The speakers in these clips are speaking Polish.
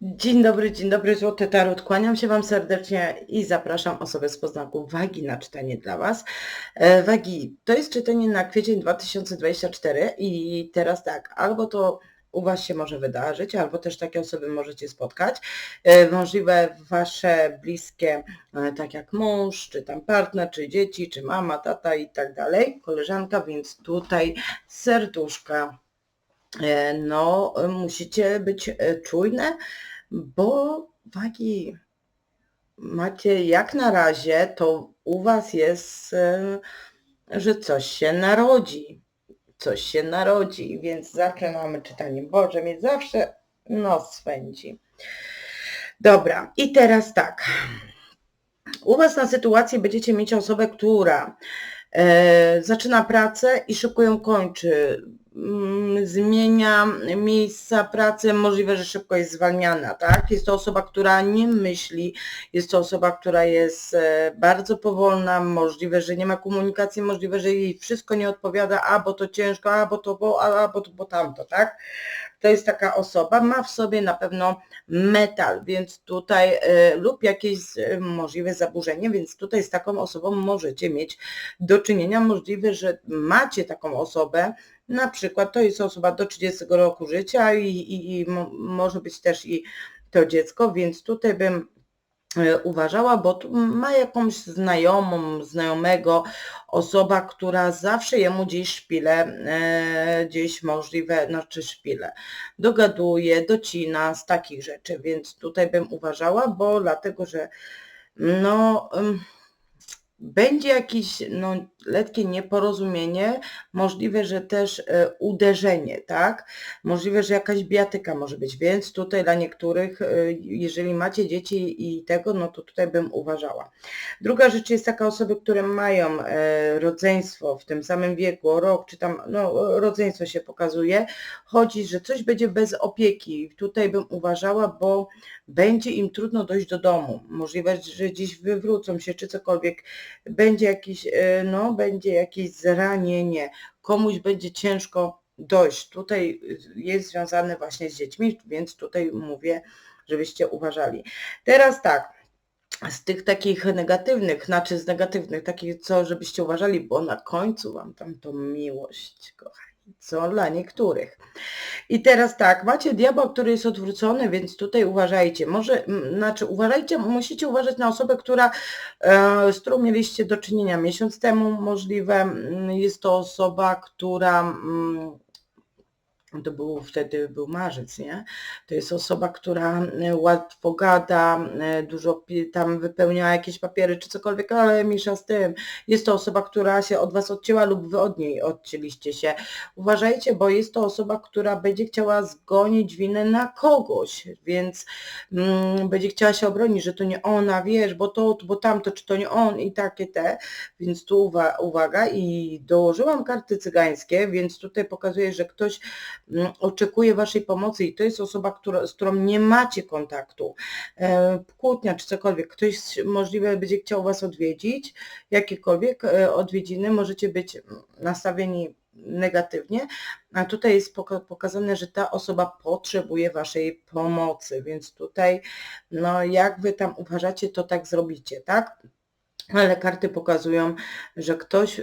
Dzień dobry, dzień dobry, Złoty Tarot. Kłaniam się Wam serdecznie i zapraszam osobę z poznaku Wagi na czytanie dla Was. E, Wagi, to jest czytanie na kwiecień 2024 i teraz tak, albo to u Was się może wydarzyć, albo też takie osoby możecie spotkać. E, Możliwe Wasze bliskie, e, tak jak mąż, czy tam partner, czy dzieci, czy mama, tata i tak dalej, koleżanka, więc tutaj serduszka no musicie być e, czujne, bo wagi macie jak na razie, to u Was jest, e, że coś się narodzi. Coś się narodzi, więc zaczynamy czytanie. Boże, mnie zawsze nos swędzi. Dobra, i teraz tak. U Was na sytuacji będziecie mieć osobę, która e, zaczyna pracę i szybko ją kończy Mm, zmienia miejsca pracy, możliwe, że szybko jest zwalniana, tak? Jest to osoba, która nie myśli, jest to osoba, która jest e, bardzo powolna, możliwe, że nie ma komunikacji, możliwe, że jej wszystko nie odpowiada, a bo to ciężko, a bo to, bo, a bo to, bo tamto, tak? To jest taka osoba, ma w sobie na pewno metal, więc tutaj y, lub jakieś y, możliwe zaburzenie, więc tutaj z taką osobą możecie mieć do czynienia. Możliwe, że macie taką osobę, na przykład to jest osoba do 30 roku życia i, i, i może być też i to dziecko, więc tutaj bym uważała, bo ma jakąś znajomą, znajomego, osoba, która zawsze jemu gdzieś szpile, e, gdzieś możliwe, znaczy szpile, dogaduje, docina z takich rzeczy, więc tutaj bym uważała, bo dlatego, że no będzie jakieś no, lekkie nieporozumienie, możliwe, że też e, uderzenie, tak? Możliwe, że jakaś biatyka może być, więc tutaj dla niektórych, e, jeżeli macie dzieci i tego, no to tutaj bym uważała. Druga rzecz jest taka osoby, które mają e, rodzeństwo w tym samym wieku, o rok, czy tam, no rodzeństwo się pokazuje, chodzi, że coś będzie bez opieki. Tutaj bym uważała, bo będzie im trudno dojść do domu. Możliwe, że dziś wywrócą się, czy cokolwiek. Będzie jakiś, no, będzie jakieś zranienie, komuś będzie ciężko dojść. Tutaj jest związane właśnie z dziećmi, więc tutaj mówię, żebyście uważali. Teraz tak, z tych takich negatywnych, znaczy z negatywnych, takich co, żebyście uważali, bo na końcu Wam tam to miłość, kochani co dla niektórych. I teraz tak, macie diabła, który jest odwrócony, więc tutaj uważajcie. Może, znaczy uważajcie, musicie uważać na osobę, która, e, z którą mieliście do czynienia miesiąc temu możliwe. Jest to osoba, która to był wtedy był marzec, nie? To jest osoba, która e, łatwo gada, e, dużo tam wypełnia jakieś papiery czy cokolwiek, ale misza z tym. Jest to osoba, która się od Was odcięła lub Wy od niej odcięliście się. Uważajcie, bo jest to osoba, która będzie chciała zgonić winę na kogoś, więc mm, będzie chciała się obronić, że to nie ona, wiesz, bo to, bo tamto, czy to nie on i takie te, więc tu uwa uwaga i dołożyłam karty cygańskie, więc tutaj pokazuje, że ktoś oczekuje Waszej pomocy i to jest osoba, która, z którą nie macie kontaktu, e, kłótnia czy cokolwiek, ktoś możliwe będzie chciał Was odwiedzić, jakiekolwiek e, odwiedziny, możecie być nastawieni negatywnie, a tutaj jest pokazane, że ta osoba potrzebuje Waszej pomocy, więc tutaj, no jak Wy tam uważacie, to tak zrobicie, tak? Ale karty pokazują, że ktoś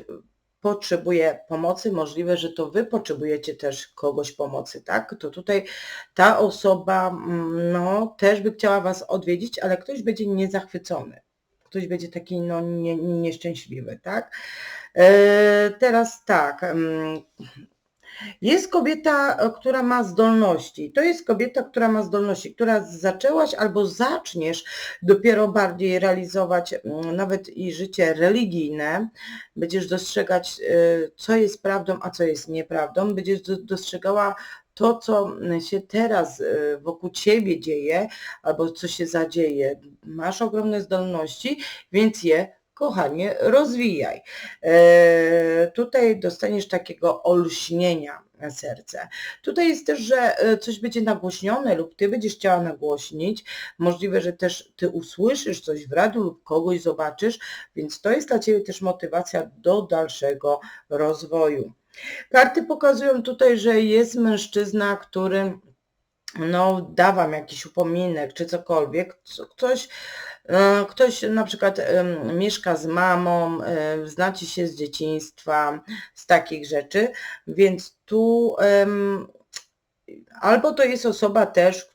potrzebuje pomocy, możliwe, że to Wy potrzebujecie też kogoś pomocy, tak? To tutaj ta osoba, mm, no, też by chciała Was odwiedzić, ale ktoś będzie niezachwycony. Ktoś będzie taki, no, nie, nieszczęśliwy, tak? E, teraz tak, mm, jest kobieta, e, która ma zdolności. To jest kobieta, która ma zdolności, która zaczęłaś albo zaczniesz dopiero bardziej realizować nawet i życie religijne. Będziesz dostrzegać, e, co jest prawdą, a co jest nieprawdą. Będziesz dostrzegała to, co się teraz e, wokół ciebie dzieje, albo co się zadzieje. Masz ogromne zdolności, więc je kochanie, rozwijaj. E, tutaj dostaniesz takiego olśnienia serce. Tutaj jest też, że e, coś będzie nagłośnione lub ty będziesz chciała nagłośnić. Możliwe, że też ty usłyszysz coś w radiu lub kogoś zobaczysz, więc to jest dla ciebie też motywacja do dalszego rozwoju. Karty pokazują tutaj, że jest mężczyzna, który no da wam jakiś upominek czy cokolwiek, co ktoś, e, ktoś na przykład mieszka z mamą, e, znacie się z dzieciństwa, z takich rzeczy, więc tu albo to jest osoba też,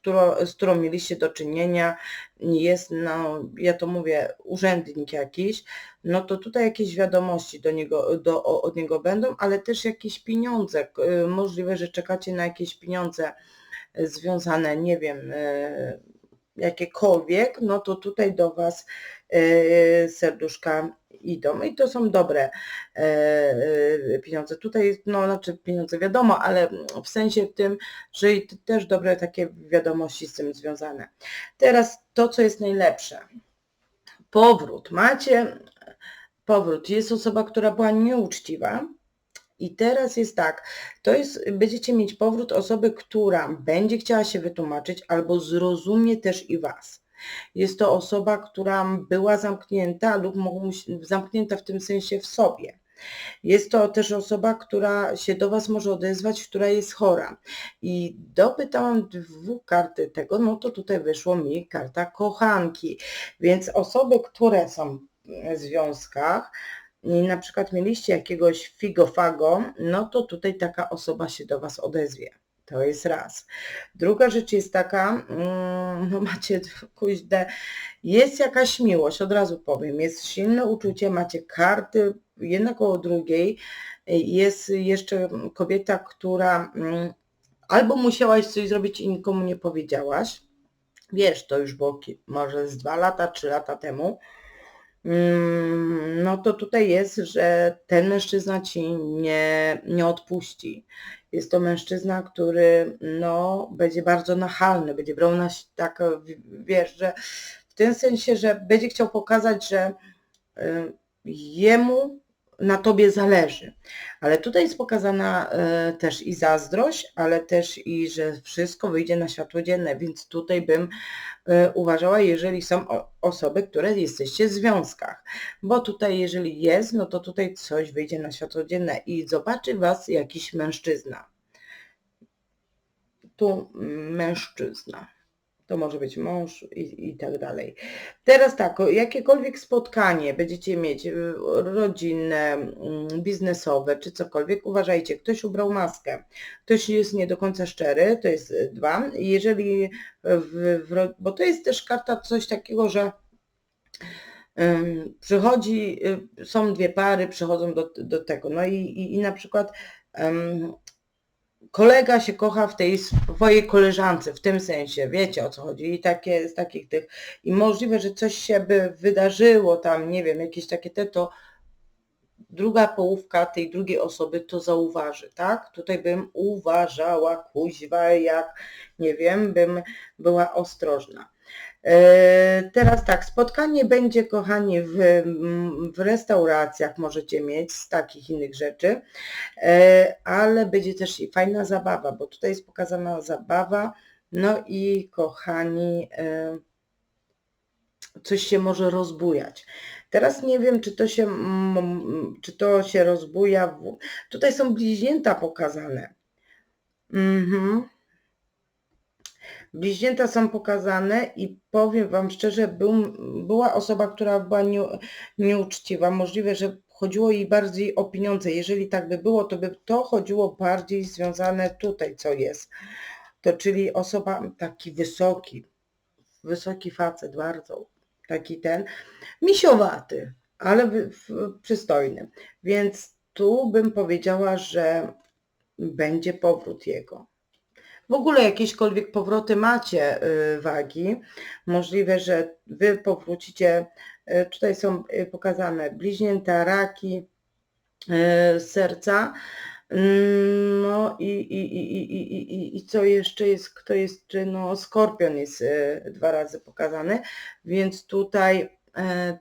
z którą mieliście do czynienia, jest, no, ja to mówię, urzędnik jakiś, no to tutaj jakieś wiadomości do niego, do, od niego będą, ale też jakieś pieniądze. e, Możliwe, że czekacie na jakieś pieniądze związane, nie wiem, e, jakiekolwiek, no to tutaj do Was e, serduszka idą i to są dobre e, e, pieniądze. Tutaj, no znaczy pieniądze wiadomo, ale w sensie tym, że i też dobre takie wiadomości z tym związane. Teraz to, co jest najlepsze. Powrót. Macie powrót. Jest osoba, która była nieuczciwa, i teraz jest tak, to jest, będziecie mieć powrót osoby, która będzie chciała się wytłumaczyć albo zrozumie też i Was. Jest to osoba, która była zamknięta lub zamknięta w tym sensie w sobie. Jest to też osoba, która się do Was może odezwać, która jest chora. I dopytałam dwóch karty tego, no to tutaj wyszło mi karta kochanki. Więc osoby, które są w związkach, na przykład mieliście jakiegoś figofago, no to tutaj taka osoba się do Was odezwie. To jest raz. Druga rzecz jest taka, mm, no macie kuźde, jest jakaś miłość, od razu powiem, jest silne uczucie, macie karty jedna koło drugiej, jest jeszcze kobieta, która mm, albo musiałaś coś zrobić i nikomu nie powiedziałaś, wiesz, to już było może z dwa lata, trzy lata temu, no to tutaj jest, że ten mężczyzna ci nie, nie odpuści. Jest to mężczyzna, który no, będzie bardzo nachalny, będzie brał na tak, wiesz, że w tym sensie, że będzie chciał pokazać, że y, jemu na tobie zależy. Ale tutaj jest pokazana e, też i zazdrość, ale też i, że wszystko wyjdzie na światło dzienne, więc tutaj bym e, uważała, jeżeli są osoby, które jesteście w związkach. Bo tutaj jeżeli jest, no to tutaj coś wyjdzie na światło dzienne i zobaczy Was jakiś mężczyzna. Tu mężczyzna to może być mąż i, i tak dalej. Teraz tak, jakiekolwiek spotkanie będziecie mieć y, rodzinne, mm, biznesowe czy cokolwiek, uważajcie, ktoś ubrał maskę, ktoś jest nie do końca szczery, to jest dwa. Jeżeli, w, w, bo to jest też karta coś takiego, że przychodzi, y, są dwie pary, przychodzą do, do tego, no i, i, i na przykład kolega się kocha w tej swojej koleżance, w tym sensie, wiecie o co chodzi, i takie z takich tych, i możliwe, że coś się by wydarzyło tam, nie wiem, jakieś takie te, to druga połówka tej drugiej osoby to zauważy, tak? Tutaj bym uważała, kuźwa, jak, nie wiem, bym była ostrożna. E, teraz tak, spotkanie będzie, kochani, w, w restauracjach możecie mieć z takich innych rzeczy, e, ale będzie też i fajna zabawa, bo tutaj jest pokazana zabawa, no i kochani, e, coś się może rozbujać. Teraz nie wiem, czy to się, czy to się rozbuja. Tutaj są bliźnięta pokazane. Mhm. Bliźnięta są pokazane i powiem Wam szczerze, był, była osoba, która była nie, nieuczciwa. Możliwe, że chodziło jej bardziej o pieniądze. Jeżeli tak by było, to by to chodziło bardziej związane tutaj, co jest. To czyli osoba taki wysoki, wysoki facet, bardzo taki ten, misiowaty, ale przystojny. Więc tu bym powiedziała, że będzie powrót jego. W ogóle jakieśkolwiek powroty macie y, wagi. Możliwe, że Wy powrócicie, y, tutaj są y, pokazane bliźnięta, raki, serca. No i, i, i, i, i, i co jeszcze jest, kto jest, no skorpion jest dwa razy pokazany, więc tutaj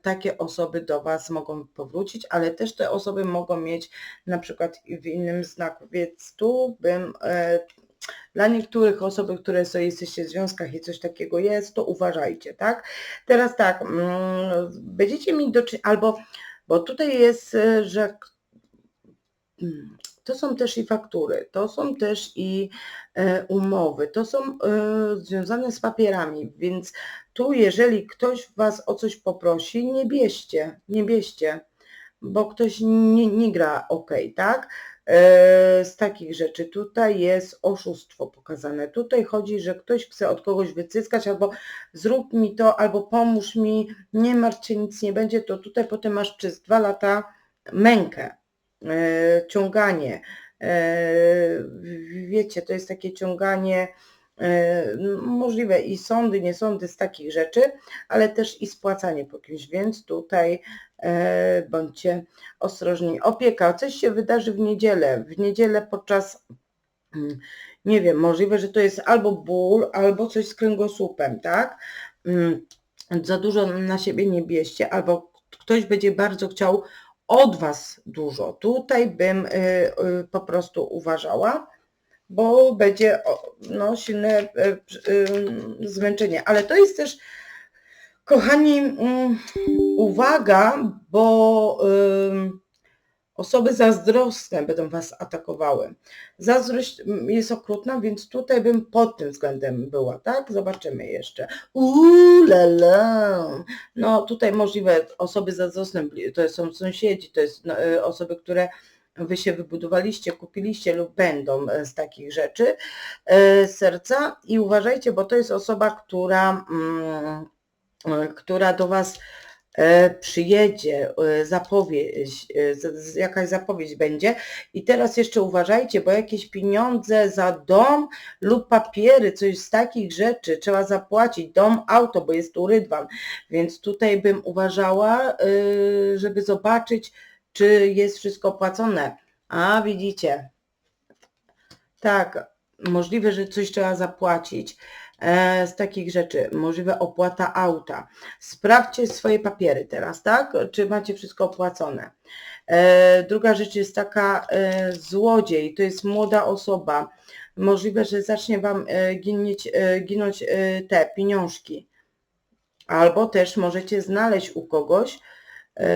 takie osoby do Was mogą powrócić, ale też te osoby mogą mieć na przykład w innym znaku, więc tu bym dla niektórych osób, które sobie jesteście w związkach i coś takiego jest, to uważajcie, tak? Teraz tak, mm, będziecie mieć do albo, bo tutaj jest, e, że mm, to są też i faktury, to są też i e, umowy, to są e, związane z papierami, więc tu jeżeli ktoś Was o coś poprosi, nie bierzcie, nie bierzcie, bo ktoś nie, nie gra ok, tak? E, z takich rzeczy. Tutaj jest oszustwo pokazane. Tutaj chodzi, że ktoś chce od kogoś wycyskać albo zrób mi to, albo pomóż mi, nie martw się, nic nie będzie, to tutaj potem masz przez dwa lata mękę, e, ciąganie. E, wiecie, to jest takie ciąganie możliwe i sądy, nie sądy z takich rzeczy, ale też i spłacanie po kimś, więc tutaj bądźcie ostrożni. Opieka, coś się wydarzy w niedzielę, w niedzielę podczas mm, nie wiem, możliwe, że to jest albo ból, albo coś z kręgosłupem, tak? Mm, Za dużo na siebie nie bierzcie, albo ktoś będzie bardzo chciał od Was dużo. Tutaj bym y, y, po prostu uważała, bo będzie no, silne y, zmęczenie. Ale to jest też, kochani, mm, uwaga, bo osoby zazdrosne będą Was atakowały. Zazdrość mm, jest okrutna, więc tutaj bym pod tym względem była, tak? Zobaczymy jeszcze. Uuu. No tutaj możliwe osoby zazdrosne, to są sąsiedzi, to jest no, y, osoby, które Wy się wybudowaliście, kupiliście lub będą e, z takich rzeczy e, serca i uważajcie, bo to jest osoba, która, mm, która do Was e, przyjedzie, e, zapowiedź, e, jakaś zapowiedź będzie. I teraz jeszcze uważajcie, bo jakieś pieniądze za dom lub papiery, coś z takich rzeczy trzeba zapłacić, dom, auto, bo jest tu rydwan, więc tutaj bym uważała, żeby zobaczyć, czy jest wszystko opłacone. A widzicie, tak, możliwe, że coś trzeba zapłacić. e, z takich rzeczy, możliwe opłata auta. Sprawdźcie swoje papiery teraz, tak? Czy macie wszystko opłacone. E, druga rzecz jest taka, e, złodziej, to jest młoda osoba. Możliwe, że zacznie Wam e, ginieć, e, ginąć e, te pieniążki. Albo też możecie znaleźć u kogoś e,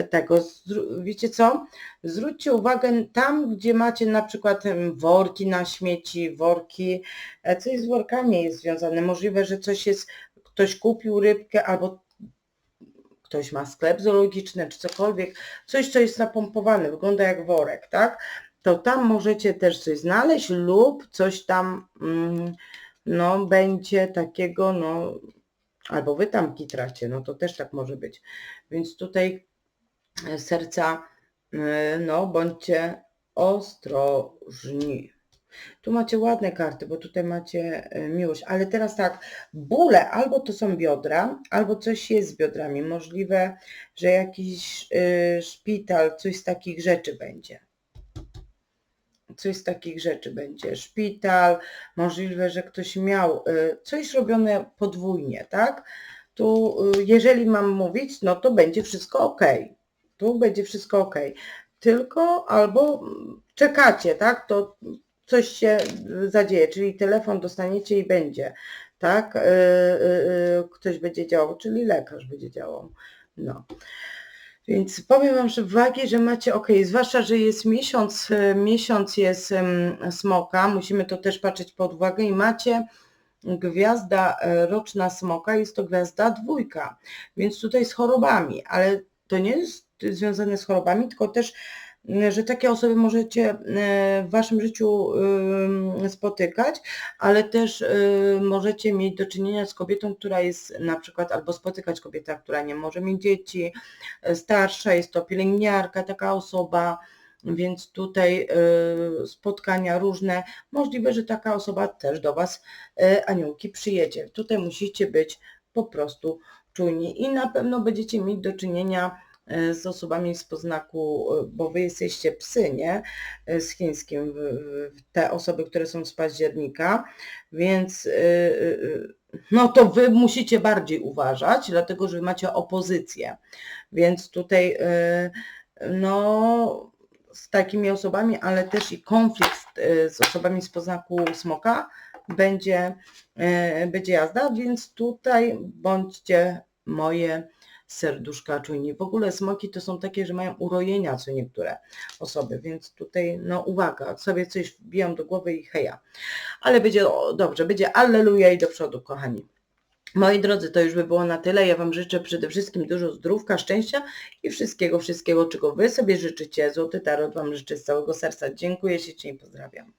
tego, zró- wiecie co? Zwróćcie uwagę tam, gdzie macie na przykład worki na śmieci, worki, e, coś z workami jest związane. Możliwe, że coś jest, ktoś kupił rybkę albo ktoś ma sklep zoologiczny czy cokolwiek, coś, co jest napompowane, wygląda jak worek, tak? To tam możecie też coś znaleźć lub coś tam, mm, no, będzie takiego, no, albo wy tam kitracie, no to też tak może być. Więc tutaj e, serca, e, no, bądźcie ostrożni. Tu macie ładne karty, bo tutaj macie e, miłość, ale teraz tak, bóle albo to są biodra, albo coś jest z biodrami. Możliwe, że jakiś y, szpital, coś z takich rzeczy będzie. Coś z takich rzeczy będzie. Szpital, możliwe, że ktoś miał y, coś robione podwójnie, tak? Tu, y, jeżeli mam mówić, no to będzie wszystko ok. Tu będzie wszystko ok. Tylko albo czekacie, tak? To coś się zadzieje, czyli telefon dostaniecie i będzie, tak? Y, y, y, Ktoś będzie działał, czyli lekarz będzie działał. No. Więc powiem Wam, że wagi, że macie ok, zwłaszcza, że jest miesiąc, miesiąc jest smoka, musimy to też patrzeć pod uwagę i macie gwiazda roczna smoka, jest to gwiazda dwójka, więc tutaj z chorobami, ale to nie jest związane z chorobami, tylko też, m, że takie osoby możecie e, w Waszym życiu ym, spotykać, ale też możecie mieć do czynienia z kobietą, która jest na przykład, albo spotykać kobieta, która nie może mieć dzieci, e, starsza, jest to pielęgniarka, taka osoba, więc tutaj y, spotkania różne. Możliwe, że taka osoba też do Was y, aniołki przyjedzie. Tutaj musicie być po prostu czujni i na pewno będziecie mieć do czynienia z osobami z poznaku, y, bo Wy jesteście psy, nie? Y, Z chińskim, te osoby, które są z października, więc no to Wy musicie bardziej uważać, dlatego że macie opozycję. Więc tutaj no z takimi osobami, ale też i konflikt z osobami z poznaku smoka będzie, będzie jazda, więc tutaj bądźcie moje serduszka czujni. W ogóle smoki to są takie, że mają urojenia co niektóre osoby, więc tutaj no uwaga, sobie coś wbijam do głowy i heja. Ale będzie o, dobrze, będzie alleluja i do przodu, kochani. Moi drodzy, to już by było na tyle. Ja Wam życzę przede wszystkim dużo zdrówka, szczęścia i wszystkiego, wszystkiego, czego Wy sobie życzycie. Złoty Tarot Wam życzę z całego serca. Dziękuję ślicznie i pozdrawiam.